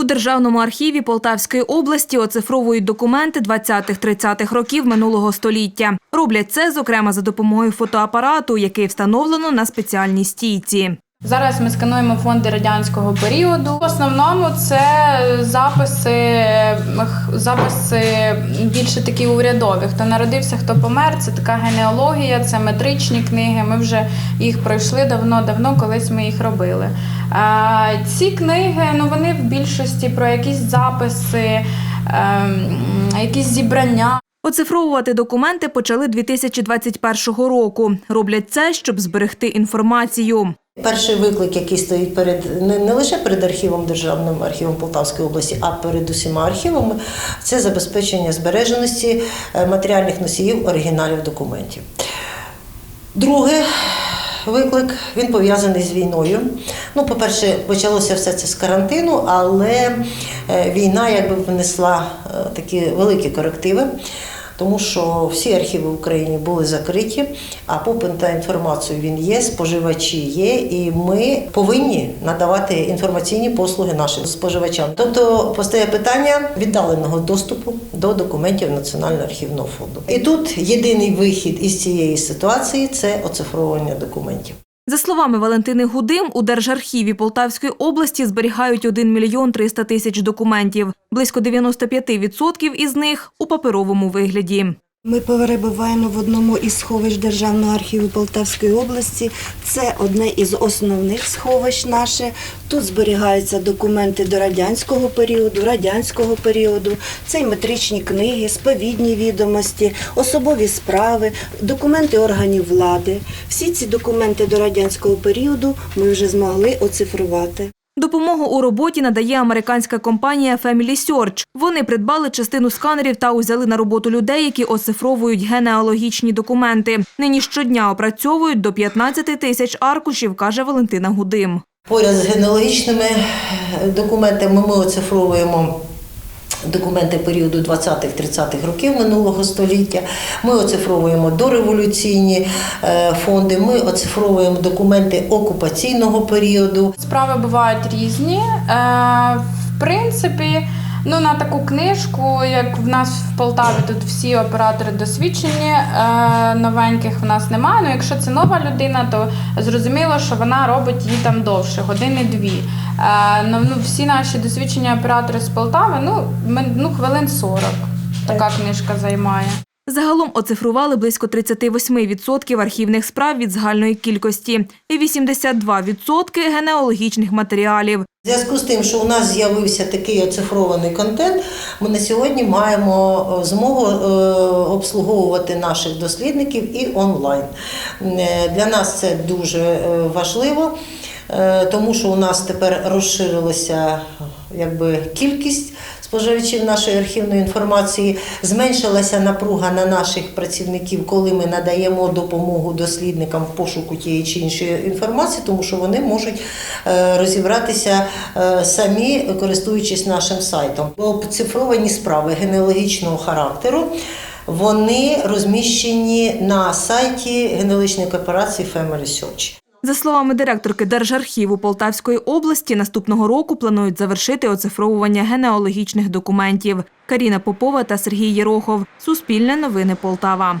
У Державному архіві Полтавської області оцифровують документи 20-30-х років минулого століття. Роблять це, зокрема, за допомогою фотоапарату, який встановлено на спеціальній стійці. Зараз ми скануємо фонди радянського періоду. В основному це записи, записи більше такі урядові. Хто народився, хто помер. Це така генеалогія, це метричні книги. Ми вже їх пройшли давно-давно, колись ми їх робили. Ці книги, ну вони в більшості про якісь записи, ем, якісь зібрання. Оцифровувати документи почали 2021 року. Роблять це, щоб зберегти інформацію. Перший виклик, який стоїть перед не, не лише перед архівом Державним архівом Полтавської області, а перед усіма архівами, це забезпечення збереженості е, матеріальних носіїв оригіналів документів. Другий виклик він пов'язаний з війною. Ну, по-перше, почалося все це з карантину, але е, війна якби внесла е, такі великі корективи. Тому що всі архіви в Україні були закриті, а попит на інформацію він є, споживачі є, і ми повинні надавати інформаційні послуги нашим споживачам. Тобто постає питання віддаленого доступу до документів Національного архівного фонду. І тут єдиний вихід із цієї ситуації це оцифровування документів. За словами Валентини Гудим, у Держархіві Полтавської області зберігають 1 мільйон 300 тисяч документів. Близько 95% із них у паперовому вигляді. Ми перебуваємо в одному із сховищ Державного архіву Полтавської області. Це одне із основних сховищ наше. Тут зберігаються документи до радянського періоду, радянського періоду. Це й метричні книги, сповідні відомості, особові справи, документи органів влади. Всі ці документи до радянського періоду ми вже змогли оцифрувати. Допомогу у роботі надає американська компанія Family Search. Вони придбали частину сканерів та узяли на роботу людей, які оцифровують генеалогічні документи. Нині щодня опрацьовують до 15 тисяч аркушів, каже Валентина Гудим. Поряд з генеалогічними документами ми оцифровуємо. Документи періоду 20-30-х років минулого століття. Ми оцифровуємо дореволюційні е, фонди, ми оцифровуємо документи окупаційного періоду. Справи бувають різні. Е, в принципі, ну на таку книжку, як в нас в Полтаві, тут всі оператори досвідчені, е, новеньких в нас немає. Ну, якщо це нова людина, то зрозуміло, що вона робить її там довше, години-дві. Е, ну, ну, всі наші досвідчені оператори з Полтави, ну, ми, ну хвилин 40 така книжка займає. Загалом оцифрували близько 38% архівних справ від загальної кількості і 82% генеалогічних матеріалів. В зв'язку з тим, що у нас з'явився такий оцифрований контент, ми на сьогодні маємо е, змогу е, обслуговувати наших дослідників і онлайн. Е, Для нас це дуже важливо, тому що у нас тепер розширилася якби, кількість споживачів нашої архівної інформації, зменшилася напруга на наших працівників, коли ми надаємо допомогу дослідникам в пошуку тієї чи іншої інформації, тому що вони можуть е, розібратися е, самі, користуючись нашим сайтом. Оцифровані справи генеалогічного характеру. Вони розміщені на сайті генеалогічної корпорації Family Search. За словами директорки Держархіву Полтавської області, наступного року планують завершити оцифровування генеалогічних документів. Каріна Попова та Сергій Єрохов. Суспільне новини Полтава.